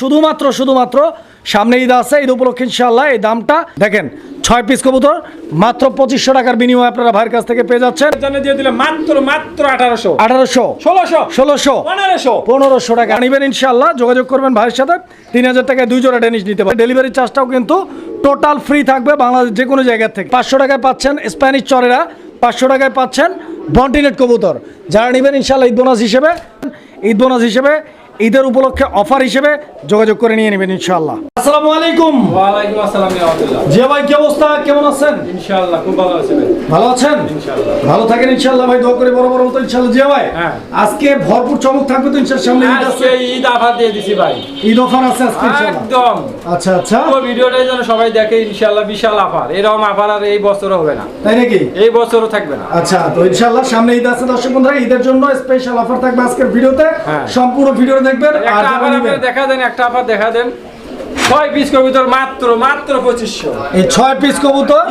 শুধুমাত্র শুধুমাত্র সামনে ঈদ আছে ঈদ উপলক্ষে ইনশাল্লাহ এই দামটা দেখেন ছয় পিস কবুতর মাত্র পঁচিশশো টাকার বিনিময়ে আপনারা ভাইয়ের কাছ থেকে পেয়ে যাচ্ছেন। দিয়ে দিলে মাত্র মাত্র আঠারোশো। আঠারোশো ষোলোশো। ষোলোশো পনেরোশো। পনেরোশো টাকা। নিবেন ইনশাল্লাহ যোগাযোগ করবেন ভাইয়ের সাথে। তিন হাজার টাকায় দুই জোড়া ডেনিশ নিতে পারেন। ডেলিভারি চার্জটাও কিন্তু টোটাল ফ্রি থাকবে বাংলাদেশ যে কোনো জায়গা থেকে। পাঁচশো টাকায় পাচ্ছেন স্প্যানিশ চরেরা পাঁচশো টাকায় পাচ্ছেন বন্টিনেট কবুতর। যারা নেবেন ইনশাল্লাহ ঈদ বোনাস হিসেবে ঈদ বোনাস হিসেবে ঈদের উপলক্ষে অফার হিসেবে যোগাযোগ করে নিয়ে নেবেন ইনশাল্লাহ আসসালামু আলাইকুম। ওয়ালাইকুম আসসালাম রহমতুল্লাহ জিয়া ভাই কি অবস্থা? কেমন আছেন? ইনশাআল্লাহ খুব ভালো আছে ভাই। ভালো আছেন? ইনশাআল্লাহ। ভালো থাকেন ইনশাল্লাহ ভাই দোয়া করে বড় বড় মতো ইনশাল্লাহ জিয়া ভাই হ্যাঁ। আজকে ভরপুর চমক থাকবে তো ইনশাল্লাহ সামনে ঈদ আজকে আছে ঈদ আফার দিয়ে দিছি ভাই। ঈদ অফার আছে আজকে ইনশাল্লাহ একদম। আচ্ছা আচ্ছা। পুরো ভিডিওটাই যেন সবাই দেখে ইনশাআল্লাহ বিশাল আফার এরকম আফার আর এই বছরও হবে না। তাই নাকি? এই বছরও থাকবে না। আচ্ছা তো ইনশাল্লাহ সামনে ঈদ আছে দর্শক বন্ধুরা ঈদের জন্য স্পেশাল অফার থাকবে আজকের ভিডিওতে। হ্যাঁ। সম্পূর্ণ ভিডিও দেখবেন আর দেখা দেন একটা আবার দেখা দেন। ছয় পিস কবুতর মাত্র মাত্র পঁচিশশো। এই ছয় পিস কবুতর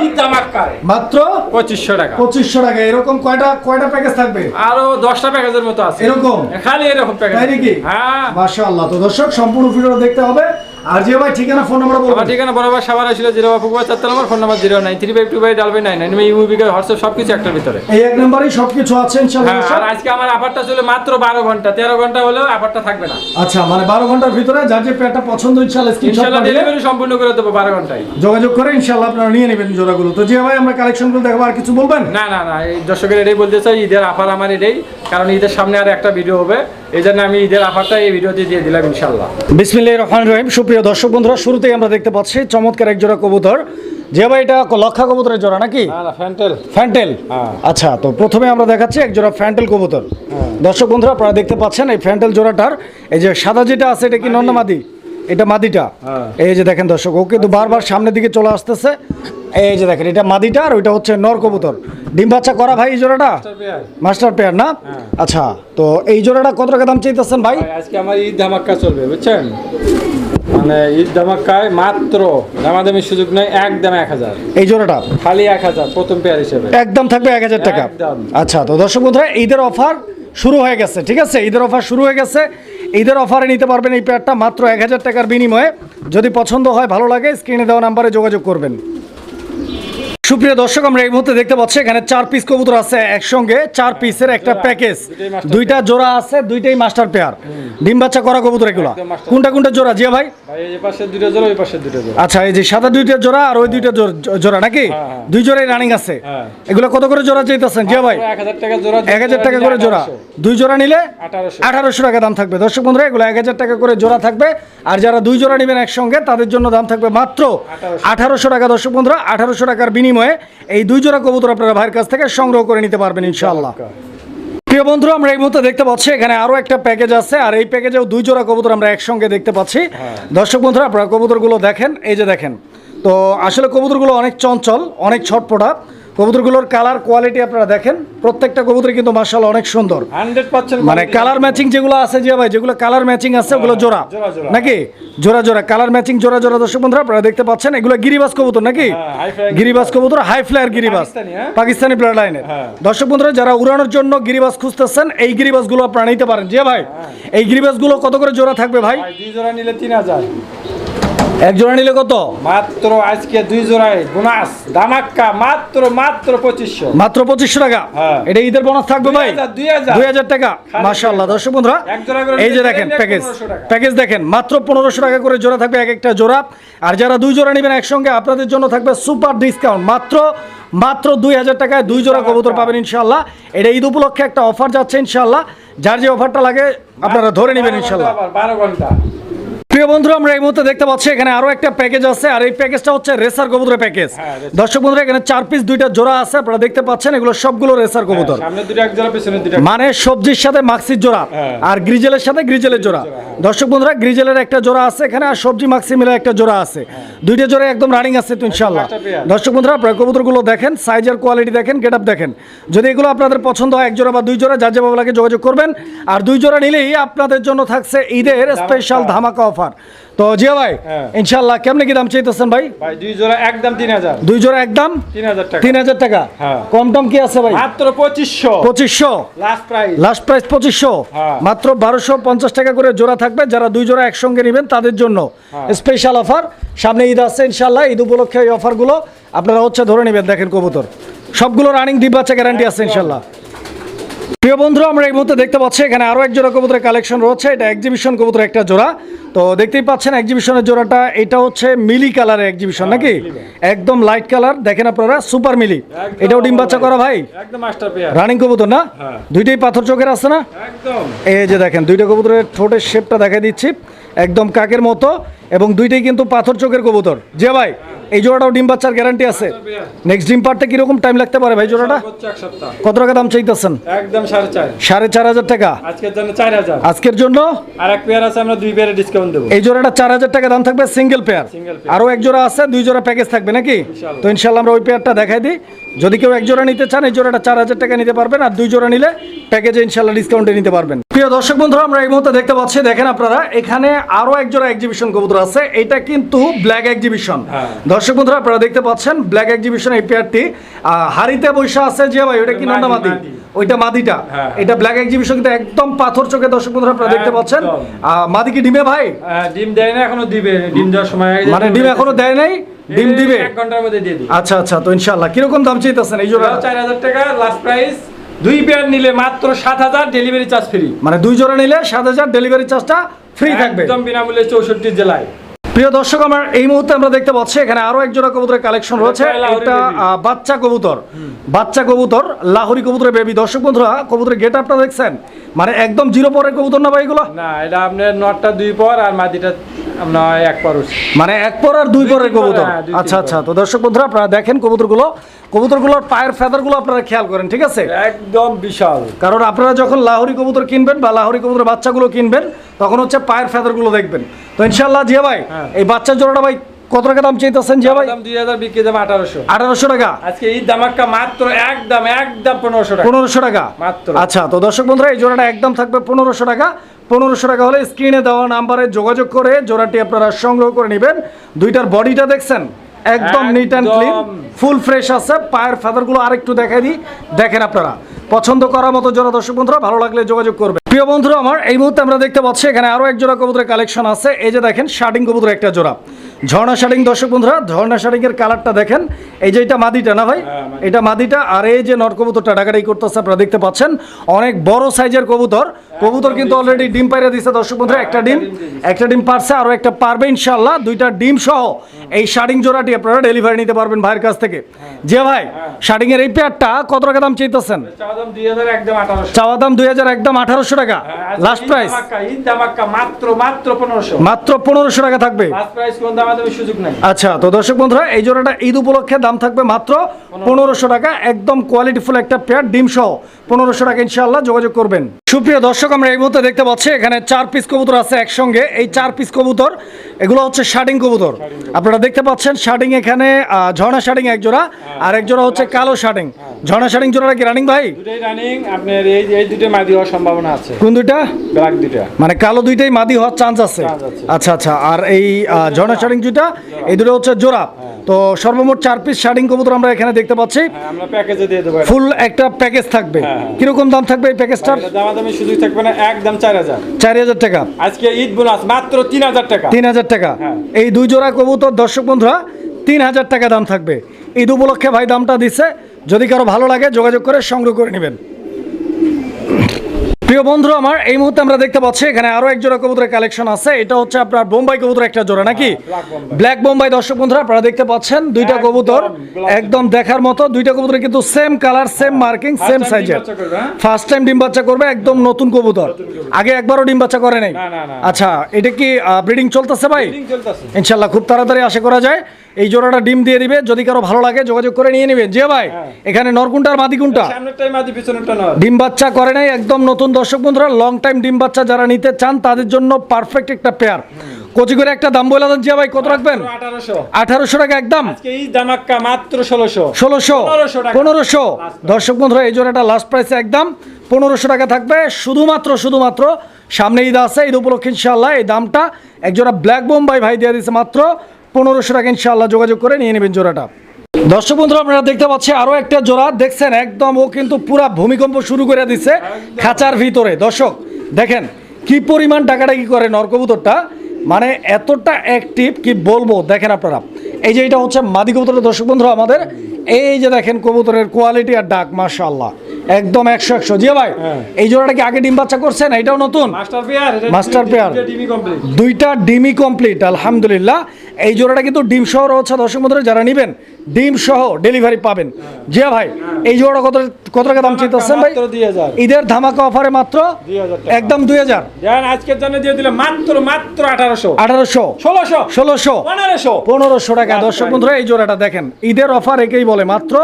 মাত্র পঁচিশশো টাকা। পঁচিশশো টাকা। এরকম কয়টা কয়টা প্যাকেজ থাকবে? আরও দশটা প্যাকেজের মতো আছে। এরকম? খালি এরকম প্যাকেজ তাই নাকি? হ্যাঁ। মাশাআল্লাহ। তো দর্শক সম্পূর্ণ ভিডিও দেখতে হবে। আর যে ভাই ঠিকানা ফোন নাম্বার আমার ঠিকানা বরাবর সাবার ছিল জিরো ফুকুয়া চার নম্বর phone number zero nine three five two five ডাল নাইন নাইন ইউ বিকার হোয়াটসঅ্যাপ সব কিছু একটার ভিতরে। এই এক নম্বরেই সবকিছু আছে ইনশাআল্লাহ হ্যাঁ, আর আজকে আমার আপারটা চলে মাত্র বারো ঘণ্টা তেরো ঘণ্টা হলেও আপারটা থাকবে না। আচ্ছা মানে বারো ঘণ্টার ভিতরে যার যে পছন্দ ইনশাআল্লাহ স্ক্রিনশট ইনশাল্লাহ ডেলিভারি সম্পূর্ণ করে দেবো বারো ঘন্টায়। যোগাযোগ করে ইনশাআল্লাহ আপনারা নিয়ে নেবেন জোড়াগুলো। তো যে ভাই আমরা কালেকশনগুলো দেখাবো আর কিছু বলবেন? না না না এই দর্শকের এটাই বলতে চাই ঈদের আফার আমার এটাই। কারণ ঈদের সামনে আর একটা ভিডিও হবে। এই জন্য আমি ঈদের আফারটা এই ভিডিওতে দিয়ে দিলাম ইনশাল্লাহ বিসমিল্লাহ রহমান রহিম। সুপ্রিয় দর্শক বন্ধুরা শুরুতেই আমরা দেখতে পাচ্ছি চমৎকার এক জোড়া কবুতর। যে ভাই এটা লক্ষা কবুতরের জোড়া নাকি? না না ফ্যান্টেল। ফ্যান্টেল? হ্যাঁ। আচ্ছা তো প্রথমে আমরা দেখাচ্ছি এক জোড়া ফ্যান্টেল কবুতর। দর্শক বন্ধুরা আপনারা দেখতে পাচ্ছেন এই ফ্যান্টেল জোড়াটার। এই যে সাদা যেটা আছে এটা কি নন্না মাদি এটা মাদিটা। হ্যাঁ। এই যে দেখেন দর্শক ও কিন্তু বারবার সামনের দিকে চলে আসতেছে। এই যে দেখেন এটা মাদিটা আর ওইটা হচ্ছে নর কবুতর। ডিম বাচ্চা করা ভাই এই জোড়াটা? মাস্টার পেয়ার না? আচ্ছা তো এই জোড়াটা কত টাকা দাম চাইতেছেন ভাই? ভাই, আজকে আমার ঈদ ধামাক্কা চলবে বুঝছেন? মানে ঈদ ধামাক্কায় মাত্র দামাদামি সুযোগ নেই একদম এক হাজার। এই জোড়াটা? খালি এক হাজার প্রথম পেয়ার হিসেবে। একদম থাকবে এক হাজার টাকা। আচ্ছা তো দর্শক বন্ধুরা ঈদের অফার শুরু হয়ে গেছে ঠিক আছে? ঈদের অফার শুরু হয়ে গেছে। ঈদের অফারে নিতে পারবেন এই প্যাডটা মাত্র এক হাজার টাকার বিনিময়ে। যদি পছন্দ হয়, ভালো লাগে স্ক্রিনে দেওয়া নাম্বারে যোগাযোগ করবেন। সুপ্রিয় দর্শক আমরা এই মুহূর্তে দেখতে পাচ্ছি এখানে চার পিস কবুতর আছে একসঙ্গে। চার পিসের একটা প্যাকেজ দুইটা জোড়া আছে দুইটাই মাস্টার পেয়ার ডিম বাচ্চা করা কবুতর এগুলো। কোনটা কোনটা জোড়া? জিয়া ভাই? আচ্ছা এই যে সাদা দুইটা জোড়া আর ওই দুইটা জোড়া নাকি? হ্যাঁ। দুই জোড়াই রানিং আছে। হ্যাঁ। এগুলো কত করে জোড়া চাইতেছেন জিয়া ভাই? এক হাজার টাকা করে জোড়া। দুই জোড়া নিলে আঠারোশো। টাকা দাম থাকবে। দর্শক বন্ধুরা এগুলো এক হাজার টাকা করে জোড়া থাকবে। আর যারা দুই জোড়া নেবেন একসঙ্গে তাদের জন্য দাম থাকবে মাত্র আঠারোশো টাকা। দর্শক বন্ধুরা আঠারোশো টাকার বিনিময়ে এই দুই জোড়া কবুতর আপনারা ভাইয়ের কাছ থেকে সংগ্রহ করে নিতে পারবেন ইনশাআল্লাহ। প্রিয় বন্ধুরা আমরা এই মুহূর্তে দেখতে পাচ্ছি এখানে আরও একটা প্যাকেজ আছে আর এই প্যাকেজেও দুই জোড়া কবুতর আমরা একসঙ্গে দেখতে পাচ্ছি। দর্শক বন্ধুরা আপনারা কবুতরগুলো দেখেন এই যে দেখেন। তো আসলে কবুতরগুলো অনেক চঞ্চল অনেক ছটপটা কবুতরগুলোর কালার কোয়ালিটি আপনারা দেখেন। প্রত্যেকটা কবুতর কিন্তু মার্শাল অনেক সুন্দর। মানে কালার ম্যাচিং যেগুলো আছে যে ভাই যেগুলো কালার ম্যাচিং আছে ওগুলো জোড়া। জোড়া। নাকি? জোড়া জোড়া। কালার ম্যাচিং জোড়া জোড়া দর্শক বন্ধুরা আপনারা দেখতে পাচ্ছেন এগুলো গিরিবাস কবুতর নাকি? হ্যাঁ, গিরিবাস কবুতর হাই ফ্লায়ার গিরিবাস পাকিস্তানি, হ্যাঁ? ব্লাড লাইনের হ্যাঁ। দর্শক বন্ধুরা যারা উড়ানোর জন্য গিরিবাস খুঁজতেছেন এই গিরিবাসগুলো আপনারা নিতে পারেন। যে ভাই এই গিরিবাসগুলো কত করে জোড়া থাকবে ভাই? জোড়া নিলে তিন হাজার। এক জোড়া নিলে কত? মাত্র আজকে দুই জোড়ায় বোনাস। দামাক্কা মাত্র মাত্র পঁচিশশো। মাত্র পঁচিশশো টাকা। হ্যাঁ। এটা ঈদের বোনাস থাকবে ভাই। 2000, 2000 দুই হাজার। টাকা। খালি মাশাআল্লাহ। দর্শক বন্ধুরা এই যে দেখেন প্যাকেজ। প্যাকেজ দেখেন মাত্র পনেরোশো টাকা করে জোড়া থাকবে এক একটা জোড়া। আর যারা দুই জোড়া নেবেন একসঙ্গে আপনাদের জন্য থাকবে সুপার ডিসকাউন্ট। মাত্র মাত্র দুই হাজার টাকায় দুই জোড়া কবুতর পাবেন ইনশাল্লাহ এটা ঈদ উপলক্ষে একটা অফার যাচ্ছে ইনশাল্লাহ যার যে অফারটা লাগে আপনারা ধরে নেবেন ইনশাল্লাহ বারো ঘণ্টা। প্রিয় বন্ধুরা আমরা এই মুহূর্তে দেখতে পাচ্ছি এখানে আরও একটা প্যাকেজ আছে আর এই প্যাকেজটা হচ্ছে রেসার কবুতরের প্যাকেজ হ্যাঁ। দর্শক বন্ধুরা এখানে চার পিস দুইটা জোড়া আছে আপনারা দেখতে পাচ্ছেন এগুলো সবগুলো রেসার কবুতর। পেছনে দুটো মানে সবজির সাথে মাক্সির জোড়া হ্যাঁ। আর গ্রিজেলের সাথে গ্রিজেলের জোড়া। দর্শক বন্ধুরা গ্রিজেলের একটা জোড়া আছে এখানে আর সবজি মাক্সি মিলে একটা জোড়া আছে। দুইটা জোড়া একদম রানিং আছে তো ইনশাল্লাহ। দর্শক বন্ধুরা আপনারা কবুতরগুলো দেখেন সাইজের কোয়ালিটি দেখেন গেট আপ দেখেন। যদি এগুলো আপনাদের পছন্দ হয় এক জোড়া বা দুই জোড়া যার যেভাবে লাগে যোগাযোগ করবেন। আর দুই জোড়া নিলেই আপনাদের জন্য থাকছে ঈদের স্পেশাল ধামাকা অফার অফার তো জিয়া ভাই হ্যাঁ। ইনশাল্লাহ কেমনে কি দাম চাইতেছেন ভাই? ভাই দুই জোড়া একদম তিন হাজার। দুই জোড়া একদম তিন হাজার টাকা। তিন হাজার টাকা। হ্যাঁ। কম টম কি আছে ভাই? মাত্র পঁচিশশো। পঁচিশশো। লাস্ট প্রাইস লাস্ট প্রাইস পঁচিশশো। হ্যাঁ। মাত্র বারোশো পঞ্চাশ টাকা করে জোড়া থাকবে। যারা দুই জোড়া একসঙ্গে নেবেন তাদের জন্য। স্পেশাল অফার সামনে ঈদ আছে ইনশাল্লাহ ঈদ উপলক্ষে এই অফারগুলো আপনারা হচ্ছে ধরে নেবেন। দেখেন কবুতর। সবগুলো রানিং দ্বীপ বাচ্চা গ্যারান্টি আছে ইনশাল্লাহ প্রিয় বন্ধু আমরা এই মুহূর্তে দেখতে পাচ্ছি এখানে আরও এক জোড়া কবুতরের কালেকশন রয়েছে। এটা এক্সিবিশন কবুতর একটা জোড়া। তো দেখতেই পাচ্ছেন এক্সিবিশনের জোড়াটা এটা হচ্ছে মিলি কালারের এক্সিবিশন নাকি? একদম লাইট কালার দেখেন আপনারা সুপার মিলি। এটাও ডিম বাচ্চা করা ভাই? রানিং কবুতর না? হ্যাঁ। দুইটাই পাথর চোখের আছে না? এই যে দেখেন দুইটা কবুতরের ঠোঁটের শেপটা দেখা দিচ্ছি। একদম কাকের মতো। এবং দুইটাই কিন্তু পাথর চোখের কবুতর। যে ভাই এই জোড়াটাও ডিম বাচ্চার গ্যারান্টি আছে। নেক্সট ডিম পারতে কীরকম টাইম লাগতে পারে ভাই জোড়াটা? কত টাকা দাম চাইতেছেন? একদম সাড়ে চার। হাজার টাকা। আজকের জন্য চার হাজার। আজকের জন্য? আর এক পেয়ার আছে আমরা দুই পেয়ারে ডিসকাউন্ট দেবো। এই জোড়াটা চার হাজার টাকা দাম থাকবে সিঙ্গেল পেয়ার। আরও এক জোড়া আছে দুই জোড়া প্যাকেজ থাকবে নাকি? তো ইনশাল্লাহ আমরা ওই পেয়ারটা দেখাই দিই। যদি কেউ এক জোড়া নিতে চান এই জোড়াটা চার হাজার টাকা নিতে পারবেন আর দুই জোড়া নিলে প্যাকেজে ইনশাল্লাহ ডিসকাউন্টে নিতে পারবেন। প্রিয় দর্শক বন্ধুরা আমরা এই মুহূর্তে দেখতে পাচ্ছি দেখেন আপনারা এখানে আরও এক জোড়া এক্সিবিশন কবুতর আছে এটা কিন্তু ব্ল্যাক এক্সিবিশন হ্যাঁ। দর্শক বন্ধুরা আপনারা দেখতে পাচ্ছেন ব্ল্যাক এক্সিবিশন এই পেয়ারটি হাড়িতে বৈশা আছে যে ভাই ওইটা কি নন্ডা মাদি। ওইটা মাদিটা। হ্যাঁ। এটা ব্ল্যাক এক্সিবিশন কিন্তু একদম পাথর চোখে দর্শক বন্ধুরা আপনারা দেখতে পাচ্ছেন। মাদি কি ডিমে ভাই? ডিম দেয় না এখনও দিবে। ডিম দেওয়ার সময় হয়ে মানে ডিম এখনও দেয় নাই? ডিম দিবে? এক ঘণ্টার মধ্যে দিয়ে দিই আচ্ছা আচ্ছা তো ইনশাআল্লাহ। কীরকম দাম চাইতেছেন এই জোড়া চার হাজার টাকা লাস্ট প্রাইস দুই পেয়ার নিলে মাত্র সাত হাজার ডেলিভারি চার্জ ফ্রি মানে দুই জোড়া নিলে সাত হাজার ডেলিভারি চার্জটা ফ্রি থাকবে। একদম বিনামূল্যে চৌষট্টি জেলায়। প্রিয় দর্শক আমার এই মুহূর্তে আমরা দেখতে পাচ্ছি এখানে আরও এক জোড়া কবুতরের কালেকশন রয়েছে। এটা বাচ্চা কবুতর। বাচ্চা কবুতর লাহোরি কবুতরের বেবি দর্শক বন্ধুরা কবুতরের গেট আপটা দেখছেন? মানে একদম জিরো পরের কবুতর না ভাই এগুলো? না এটা আপনার নটটা দুই পর আর মাদিটা আপনার এক পর মানে এক পর আর দুই পরের কবুতর? হ্যাঁ, আচ্ছা আচ্ছা তো দর্শক বন্ধুরা আপনারা দেখেন কবুতরগুলো। কবুতরগুলোর পায়ের ফেদারগুলো আপনারা খেয়াল করেন ঠিক আছে? একদম বিশাল। কারণ আপনারা যখন লাহোরি কবুতর কিনবেন বা লাহোরি কবুতরের বাচ্চাগুলো কিনবেন তখন হচ্ছে পায়ের ফেদারগুলো দেখবেন। তো ইনশাল্লাহ জিয়া ভাই হ্যাঁ। এই বাচ্চা জোড়াটা ভাই কত টাকা দাম চাইতেছেন জিয়া ভাই? দুই হাজার বিক্রি দাম আঠারোশো। আঠারোশো টাকা? আজকে ঈদ দামাক্কা মাত্র একদম একদম পনেরোশো টাকা। পনেরোশো টাকা? মাত্র। আচ্ছা তো দর্শক বন্ধুরা এই জোড়াটা একদম থাকবে পনেরোশো টাকা। পনেরোশো টাকা হলে স্ক্রিনে দেওয়া নাম্বারে যোগাযোগ করে জোড়াটি আপনারা সংগ্রহ করে নেবেন। দুইটার বডিটা দেখছেন? একদম neat and clean full fresh আছে। পায়ের ফেদারগুলো আরেকটু দেখাই দিই। দেখেন আপনারা পছন্দ করার মতো জোড়া দর্শক বন্ধুরা ভালো লাগলে যোগাযোগ করবে প্রিয় বন্ধুরা আমার এই মুহূর্তে আমরা দেখতে পাচ্ছি এখানে আরও এক জোড়া কবুতরের কালেকশন আছে। এই যে দেখেন শার্টিং কবুতর একটা জোড়া। ঝর্ণা শার্টিং দর্শক বন্ধুরা ঝর্ণা শার্টিং এর কালারটা দেখেন। এই যে এটা মাদিটা না ভাই? হ্যাঁ, এটা মাদিটা আর এই যে নর কবুতরটা ডাকাডাকি করতেছে আপনারা দেখতে পাচ্ছেন। অনেক বড় সাইজের কবুতর। কবুতর কিন্তু অলরেডি ডিম পাইরা দিছে দর্শক বন্ধুরা একটা ডিম একটা ডিম পারছে আরও একটা পারবে ইনশাল্লাহ দুইটা ডিম সহ। এই শার্টিং জোড়াটি আপনারা ডেলিভারি নিতে পারবেন ভাইয়ের কাছ থেকে। যে ভাই শার্টিং এর এই পেয়ারটা কত টাকা দাম চাইতেছেন? চাওয়া দাম দুই হাজার একদম আঠারোশো। টাকা। লাস্ট প্রাইস মাত্র মাত্র পনেরোশো। মাত্র পনেরোশো টাকা থাকবে। লাস্ট প্রাইস কোন দাম দামের সুযোগ নাই। আচ্ছা তো দর্শক বন্ধুরা এই জোড়াটা ঈদ উপলক্ষে দাম থাকবে মাত্র পনেরোশো। টাকা। একদম কোয়ালিটিফুল একটা পেয়ার ডিম সহ। পনেরোশো টাকা ইনশাআল্লাহ যোগাযোগ করবেন। সুপ্রিয় দর্শক আমরা এই মুহূর্তে দেখতে পাচ্ছি এখানে চার পিস কবুতর আছে একসঙ্গে। এই চার পিস কবুতর এগুলো হচ্ছে শার্টিং কবুতর। আপনারা দেখতে পাচ্ছেন শার্টিং এখানে ঝর্ণা শার্টিং এক জোড়া আর এক জোড়া হচ্ছে কালো শার্টিং ঝর্ণা শার্টিং জোড়াটা কি রানিং ভাই? দুটোই রানিং আপনার এই এই দুটো মাদি হওয়ার সম্ভাবনা আছে। কোন দুইটা? ব্ল্যাক দুটা মানে কালো দুইটাই মাদি হওয়ার চান্স আছে। আচ্ছা আচ্ছা আর এই ঝর্ণা শার্টিং দুইটা এই দুটো হচ্ছে জোড়া। তো সর্বমোট চার পিস শার্টিং কবুতর আমরা এখানে দেখতে পাচ্ছি। হ্যাঁ, আমরা প্যাকেজে দিয়ে দেবো ফুল একটা প্যাকেজ থাকবে। হ্যাঁ, হ্যাঁ। কীরকম দাম থাকবে এই প্যাকেজটার দামাদামি সুযোগ থাকবে না একদম চার হাজার। চার হাজার টাকা। আজকে ঈদ বোনাস মাত্র তিন হাজার টাকা। তিন হাজার টাকা। এই দুই জোড়া কবুতর দর্শক বন্ধুরা তিন হাজার টাকা দাম থাকবে। ঈদ উপলক্ষে ভাই দামটা দিচ্ছে। যদি কারও ভালো লাগে যোগাযোগ করে সংগ্রহ করে নেবেন। প্রিয় বন্ধু আমার এই মুহূর্তে আমরা দেখতে পাচ্ছি এখানে আরও এক জোড়া কবুতরের কালেকশন আছে। এটা হচ্ছে আপনার বোম্বাই কবুতর একটা জোড়া নাকি? ব্ল্যাক বোম্বাই। দর্শক বন্ধুরা আপনারা দেখতে পাচ্ছেন দুইটা কবুতর একদম দেখার মতো। দুইটা কবুতর কিন্তু same colour same marking same সাইজের হ্যাঁ? ফার্স্ট টাইম ডিম বাচ্চা করবে একদম নতুন কবুতর। আগে একবারও ডিম বাচ্চা করে নাই। না, না, না। আচ্ছা এটা কি ব্রিডিং চলতেছে ভাই? ইনশাল্লাহ খুব তাড়াতাড়ি আশা করা যায়। এই জোড়াটা ডিম দিয়ে দিবে। যদি কারও ভালো লাগে যোগাযোগ করে নিয়ে নেবে। যে ভাই হ্যাঁ। এখানে নরকুন্টা আর মাদি কোনটা? সামনেরটাই মাদি পিছনেরটা নয়। ডিম বাচ্চা করে নাই একদম নতুন দর্শক বন্ধুরা। লং টাইম ডিম বাচ্চা যারা নিতে চান তাদের জন্য পারফেক্ট একটা পেয়ার কচি করে একটা দাম বলে দেন জিয়া ভাই কত রাখবেন? আঠারোশো টাকা একদম। আজকে ঈদ দামাক্কা মাত্র ষোলোশো। ষোলোশো 1500 টাকা। পনেরোশো। দর্শক বন্ধুরা এই জোড়াটা লাস্ট প্রাইসে একদম। পনেরোশো টাকা থাকবে শুধুমাত্র শুধুমাত্র। সামনে ঈদ আছে ঈদ উপলক্ষে ইনশাল্লাহ এই দামটা। একজোড়া ব্ল্যাক বোম্বাই ভাই দিয়ে দিচ্ছে মাত্র পনেরোশো টাকা ইনশাআল্লাহ যোগাযোগ করে নিয়ে নেবেন জোড়াটা। দর্শক বন্ধুরা, আপনারা দেখতে পাচ্ছি আরও একটা জোড়া। দেখছেন, একদম ও কিন্তু পুরা ভূমিকম্প শুরু করে দিচ্ছে খাঁচার ভিতরে। দর্শক, দেখেন কি পরিমাণ টাকাটা কি করে নরকবুতরটা। মানে এতটা অ্যাক্টিভ কি বলব, দেখেন আপনারা। এই যে এটা হচ্ছে মাদি কবুতরের দর্শক বন্ধুরা আমাদের। এই যে দেখেন কবুতরের কোয়ালিটি আর ডাক, মাশাআল্লাহ। একদম একশো একশো। জিয়া ভাই হ্যাঁ। এই জোড়াটা কি আগে ডিম বাচ্চা করছেন? এটাও নতুন? মাস্টার পেয়ার দুইটা ডিমই কমপ্লিট আলহামদুলিল্লাহ। এই জোড়াটা কিন্তু ডিম সহ রয়েছে দর্শক বন্ধুরা যারা নেবেন ডিম সহ ডেলিভারি পাবেন। জিয়া ভাই এই জোড়া কত কত টাকা দাম চাইতেছেন ভাই? ঈদের ধামাকা অফারে মাত্র একদম দুই হাজার। আজকের জন্য দিয়ে দিলে মাত্র মাত্র 1800 আঠারোশো। 1600 ষোলোশো। 1500 পনেরোশো টাকা। দর্শক বন্ধুরা এই জোড়াটা দেখেন ঈদের অফার একেই বলে মাত্র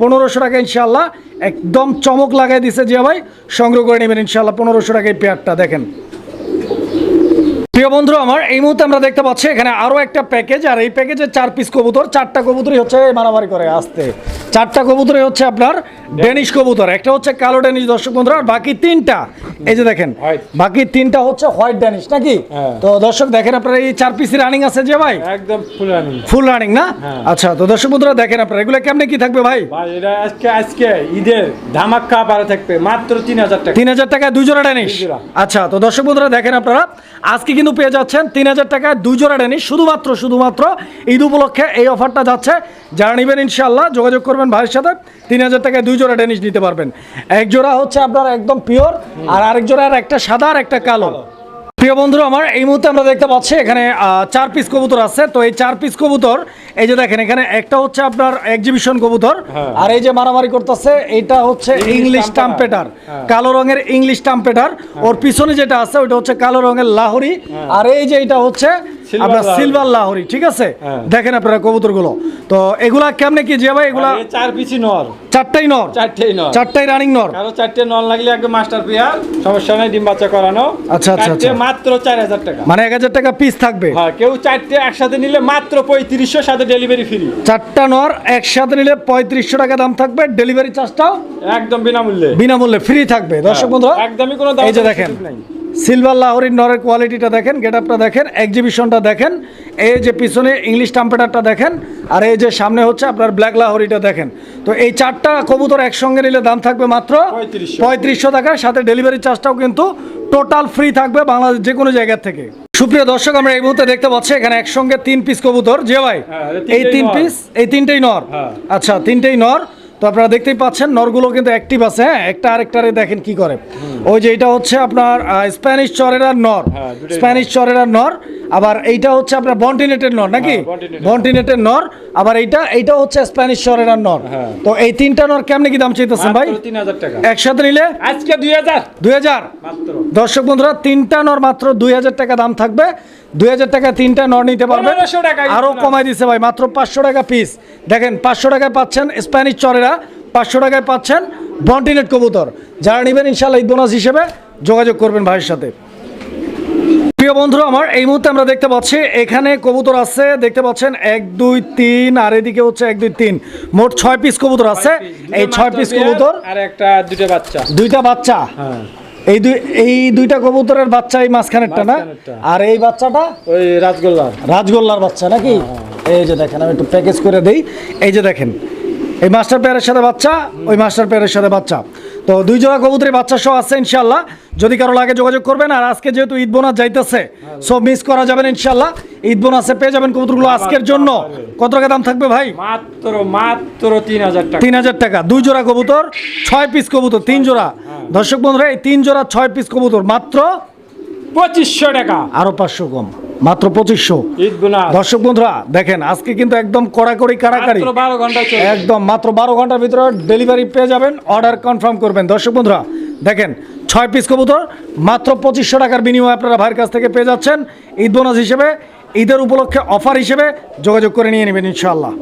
পনেরোশো টাকা ইনশাল্লাহ একদম চমক লাগাই দিছে জিয়া ভাই। সংগ্রহ করে নেবেন ইনশাল্লাহ পনেরোশো টাকায় পেয়ারটা দেখেন। প্রিয় বন্ধু আমার এই মুহূর্তে আমরা দেখতে পাচ্ছি এখানে আরও একটা প্যাকেজ আর এই প্যাকেজে চার পিস কবুতর চারটা কবুতরই হচ্ছে মারামারি করে আসতে। চারটা কবুতরই হচ্ছে আপনার ডেনিশ কবুতর একটা হচ্ছে কালো ডেনিশ দর্শক বন্ধুরা আর বাকি তিনটা এই যে দেখেন বাকি তিনটা হচ্ছে হোয়াইট ডেনিশ নাকি? হ্যাঁ। তো দর্শক দেখেন আপনারা এই চার পিস রানিং আছে যে ভাই? একদম ফুল রানিং ফুল রানিং না? হ্যাঁ। আচ্ছা তো দর্শক বন্ধুরা দেখেন আপনারা এগুলো কেমনে কি থাকবে ভাই? ভাই এটা আজকে আজকে ঈদের ধামাক্কা পারে থাকবে মাত্র 3000 টাকা। তিন হাজার টাকায় দুই জোড়া ডেনিশ আচ্ছা তো দর্শক বন্ধুরা দেখেন আপনারা আজকে কিন্তু পেয়ে যাচ্ছেন তিন হাজার টাকায় দুই জোড়া ডেনিশ শুধুমাত্র শুধুমাত্র ঈদ উপলক্ষে এই অফারটা যাচ্ছে। যারা নেবেন ইনশাল্লাহ যোগাযোগ করবেন ভাইয়ের সাথে। তিন হাজার টাকায় দুই জোড়া ডেনিশ নিতে পারবেন। এক জোড়া হচ্ছে আপনার একদম পিওর আর আরেক জোড়ার একটা সাদা আর একটা কালো। প্রিয় বন্ধুরা আমার এই মুহূর্তে আমরা দেখতে পাচ্ছি এখানে চার পিস কবুতর আছে তো এই চার পিস কবুতর এই যে দেখেন এখানে একটা হচ্ছে আপনার এক্সিবিশন কবুতর হ্যাঁ। আর এই যে মারামারি করতেছে এটা হচ্ছে ইংলিশ টাম্পেটার। হ্যাঁ। কালো রঙের ইংলিশ টাম্পেটার ওর পিছনে যেটা আছে ওইটা হচ্ছে কালো রঙের লাহরি আর এই যে এটা হচ্ছে আপনার সিলভার লাহরি ঠিক আছে? হ্যাঁ। দেখেন আপনারা কবুতরগুলো। তো এগুলা কেমনে কি যে ভাই এগুলা চার পিছি নর। চারটাই নর? চারটেই নর। চারটাই রানিং নর? কারও চারটে নল লাগলে একদম মাস্টার পেয়ার সমস্যা নাই ডিম বাচ্চা করানো। আচ্ছা, আচ্ছা, আচ্ছা। মাত্র 4000 টাকা। মানে এক হাজার টাকা পিস থাকবে? হ্যাঁ কেউ চারটে একসাথে নিলে মাত্র পঁয়ত্রিশশো সাথে ডেলিভারি ফ্রি চারটা নর একসাথে নিলে পঁয়ত্রিশশো টাকা দাম থাকবে ডেলিভারি চার্জটাও একদম বিনামূল্যে। বিনামূল্যে ফ্রি থাকবে। দর্শক হ্যাঁ, বন্ধুরা একদমই কোনো দাম এই যে দেখেন। সিলভার লাহোরির নরের কোয়ালিটিটা দেখেন গেট আপটা দেখেন এক্সিবিশনটা দেখেন এই যে পিছনে ইংলিশ টাম্পেটারটা দেখেন আর এই যে সামনে হচ্ছে আপনার ব্ল্যাক লাহোরিটা দেখেন। তো এই চারটা কবুতর একসঙ্গে নিলে দাম থাকবে মাত্র 3500 পঁয়ত্রিশশো টাকা সাথে ডেলিভারি চার্জটাও কিন্তু টোটাল ফ্রি থাকবে বাংলাদেশ যে কোনো জায়গা থেকে। সুপ্রিয় দর্শক আমরা এই মুহূর্তে দেখতে পাচ্ছি এখানে একসঙ্গে তিন পিস কবুতর। যে ভাই হ্যাঁ, এই তিন পিস এই তিনটেই নর। হ্যাঁ। আচ্ছা তিনটেই নর। তো আপনারা দেখতেই পাচ্ছেন নরগুলো কিন্তু অ্যাক্টিভ আছে হ্যাঁ? একটা আরেকটারে দেখেন কি করে। ওই যে এটা হচ্ছে আপনার স্প্যানিশ চরেরার নর। স্প্যানিশ চরের স্প্যানিশ চরেরার নর। আবার এইটা হচ্ছে আপনার বন্টিনেটের নর নাকি? হ্যাঁ, বন্টিনেটের নর। আবার এইটা এইটা হচ্ছে স্প্যানিশ চরেরার নর। হ্যাঁ। তো এই তিনটা নর কেমনে কি দাম চাইতেছেন ভাই? মাত্র 3000 টাকা। একসাথে নিলে? আজকে 2000 দুই হাজার। মাত্র। দর্শক বন্ধুরা তিনটা নর মাত্র দুই হাজার টাকা দাম থাকবে। দুই হাজার টাকা তিনটা নর নিতে পারবেন। 1500 টাকা আরও। কমাই দিছে ভাই মাত্র পাঁচশো টাকা পিস দেখেন পাঁচশো টাকায় পাচ্ছেন স্প্যানিশ চরেরা পাঁচশো টাকায় পাচ্ছেন বন্টিনেট কবুতর। যারা নেবেন ইনশাল্লাহ ঈদ বোনাস হিসেবে যোগাযোগ করবেন ভাইয়ের সাথে। প্রিয় বন্ধুরা আমার এই মুহূর্তে আমরা দেখতে পাচ্ছি এখানে কবুতর আছে দেখতে পাচ্ছেন এক দুই তিন আর এদিকে হচ্ছে এক দুই তিন। মোট ছয় পিস কবুতর আছে। এই ছয় পিস কবুতর আর একটা দুটো বাচ্চা। দুইটা বাচ্চা? হ্যাঁ। এই দুই এই দুইটা কবুতরের বাচ্চা এই মাঝখানেরটা না? আর এই বাচ্চাটা? ওই রাজগোল্লার। রাজগোল্লার বাচ্চা নাকি? এই যে দেখেন আমি একটু প্যাকেজ করে দেই। এই যে দেখেন এই মাস্টার পেয়ারের সাথে বাচ্চা ওই মাস্টার পেয়ারের সাথে বাচ্চা। তো দুই জোড়া কবুতরের বাচ্চা সহ আছে ইনশাল্লাহ যদি কারও লাগে যোগাযোগ করবেন আর আজকে যেহেতু ঈদ বোনাস যাইতেছে সব মিস করা যাবেন ইনশাল্লাহ ঈদ বোনাসে পেয়ে যাবেন কবুতরগুলো আজকের জন্য। কত টাকা দাম থাকবে ভাই? মাত্র মাত্র 3000 টাকা। তিন হাজার টাকা। দুই জোড়া কবুতর ছয় পিস কবুতর তিন জোড়া। দর্শক বন্ধুরা এই তিন জোড়া ছয় পিস কবুতর মাত্র 2500 টাকা। আরও পাঁচশো কম। মাত্র পঁচিশশো। দর্শক বন্ধুরা দেখেন আজকে কিন্তু একদম কড়াকড়ি কারাকারি বারো ঘণ্টা একদম মাত্র বারো ঘণ্টার ভিতরে ডেলিভারি পেয়ে যাবেন অর্ডার কনফার্ম করবেন। দর্শক বন্ধুরা দেখেন ছয় পিস কবুতর মাত্র পঁচিশশো টাকার বিনিময়ে আপনারা ভাইয়ের কাছ থেকে পেয়ে যাচ্ছেন। ঈদ বোনাস হিসেবে ঈদের উপলক্ষে অফার হিসেবে যোগাযোগ করে নিয়ে নেবেন ইনশাআল্লাহ।